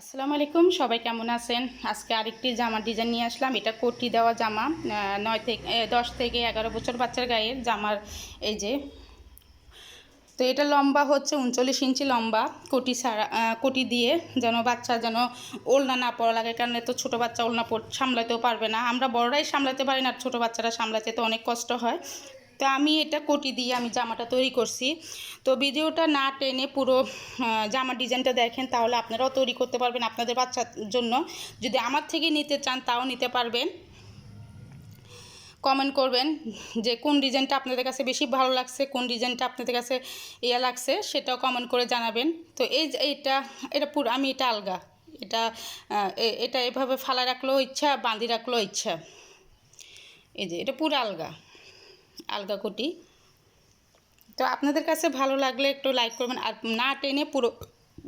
আসসালামু আলাইকুম, সবাই কেমন আছেন? আজকে আরেকটি জামার ডিজাইন নিয়ে আসলাম। এটা কোটি দেওয়া জামা। নয় থেকে দশ থেকে এগারো বছর বাচ্চার গায়ের জামার এই যে। তো এটা লম্বা হচ্ছে উনচল্লিশ ইঞ্চি লম্বা, কোটি ছাড়া কোটি দিয়ে যেন বাচ্চা যেন ওলনা না পড়া লাগে, কারণ এত ছোটো বাচ্চা ওলনা সামলাতেও পারবে না। আমরা বড়রাই সামলাতে পারি না ছোটো বাচ্চারা সামলাতে তো অনেক কষ্ট হয়। তো আমি এটা কোটি দিয়ে আমি জামাটা তৈরি করছি। তো ভিডিওটা না টেনে পুরো জামার ডিজাইনটা দেখেন তাহলে আপনারাও তৈরি করতে পারবেন আপনাদের বাচ্চার জন্য। যদি আমার থেকে নিতে চান তাও নিতে পারবেন। কমেন্ট করবেন যে কোন ডিজাইনটা আপনাদের কাছে বেশি ভালো লাগছে, কোন ডিজাইনটা আপনাদের কাছে ইয়া লাগছে, সেটাও কমেন্ট করে জানাবেন। তো এই যে এইটা এটা পুরো আমি এটা আলগা। এটা এটা এভাবে ফালা রাখলেও ইচ্ছা বাঁধি রাখলেও ইচ্ছা। এই যে এটা পুরো আলগা। আলগা কুটি। তো আপনাদের কাছে ভালো লাগলে একটু লাইক করবেন। আর না টেনে পুরো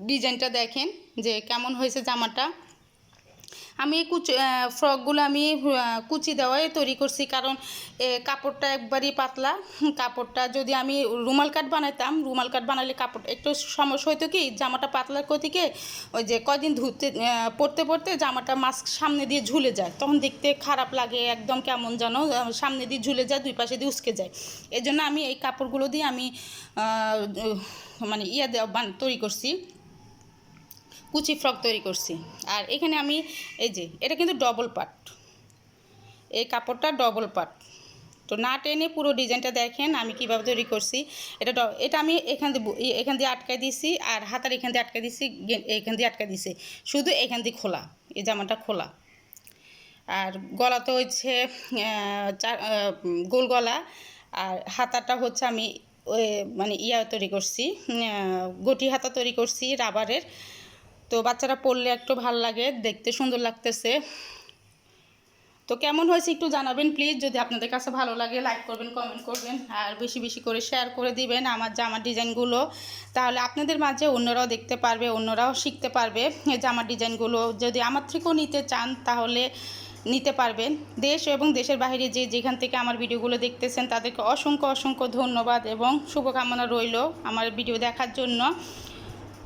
ডিজাইনটা দেখেন যে কেমন হয়েছে জামাটা। আমি কুচি ফ্রকগুলো আমি কুচি দেওয়াই তৈরি করছি। কারণ কাপড়টা একবারই পাতলা। কাপড়টা যদি আমি রুমাল কাট বানাইতাম, রুমাল কাট বানালে কাপড়, একটু সমস্যা হতো কি, জামাটা পাতলার কতিকে ওই যে কয়দিন ধুতে পরতে পরতে জামাটা মাস্ক সামনে দিয়ে ঝুলে যায়। তখন দেখতে খারাপ লাগে, একদম কেমন যেন সামনে দিয়ে ঝুলে যায়, দুই পাশে দিয়ে উসকে যায়। এই জন্য আমি এই কাপড়গুলো দিয়ে আমি মানে ইয়া দেওয়া তৈরি করছি। কুচি ফ্রক তৈরি করছি। আর এখানে আমি এই যে, এটা কিন্তু ডবল পার্ট এই কাপড়টা ডবল পার্ট তো না টেনে পুরো ডিজাইনটা দেখেন আমি কীভাবে তৈরি করছি। এটা এটা আমি এখান দিয়ে এখান দিয়ে আটকাই দিছি আর হাতার এখান দিয়ে আটকাই দিছি এখান দিয়ে আটকাই দিছি। শুধু এখান দিয়ে খোলা, এই জামাটা খোলা। আর গলা তো হচ্ছে গোল গলা। আর হাতাটা হচ্ছে আমি মানে ইয়া তৈরি করছি গটি হাতা তৈরি করছি, রাবারের। তো বাচ্চারা পরলে একটু ভালো লাগে, দেখতে সুন্দর লাগতেছে। তো কেমন হয়েছে একটু জানাবেন প্লিজ যদি আপনাদের কাছে ভালো লাগে লাইক করবেন কমেন্ট করবেন, আর বেশি বেশি করে শেয়ার করে দিবেন আমার জামার ডিজাইনগুলো তাহলে আপনাদের মাঝে অন্যরাও দেখতে পারবে, অন্যরাও শিখতে পারবে জামার ডিজাইনগুলো যদি আমার থেকেও নিতে চান, তাহলে নিতে পারবেন। দেশ এবং দেশের বাইরে যে যেখান থেকে আমার ভিডিওগুলো দেখতেছেন, তাদেরকে অসংখ্য অসংখ্য ধন্যবাদ এবং শুভকামনা রইল আমার ভিডিও দেখার জন্য।